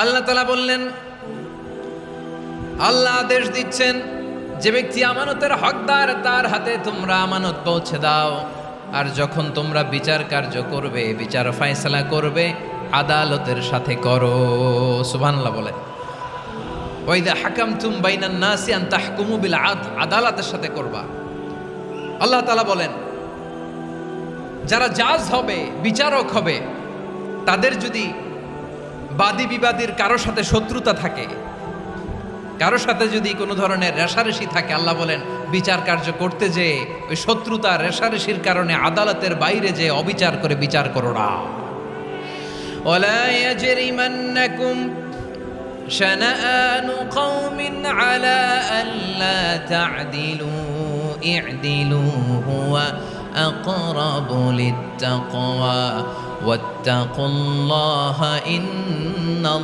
আল্লাহ তালা বললেন, আল্লাহ আদেশ দিচ্ছেন, যে ব্যক্তি আমানতের হকদার, তার হাতে তোমরা আমানত পৌঁছে দাও। আর যখন তোমরা বিচার কার্য করবে, বিচার ফায়সালা করবে, আদালতের সাথে করো। সুবহানাল্লাহ বলে। ওইদা হাকাম তুম বাইনান নাসি আন তাহকুমু বিল আদ, আদালতের সাথে করবা। আল্লাহ তাআলা বলেন, যারা জাজ হবে, বিচারক হবে, তাদের যদি বাদী বিবাদীর কারো সাথে শত্রুতা থাকে কারো সাথে যদি কোনো ধরনের রেশারেশি থাকে আল্লাহ বলেন বিচার কার্য করতে যে ওই শত্রুতা রেশারেশির কারণে আদালতের বাইরে যে অবিচার করে বিচার করো না ولا يجرمنكم شنآن قوم على ألا تعدلوا اعدلوا هو أقرب للتقوى واتقوا الله إن الله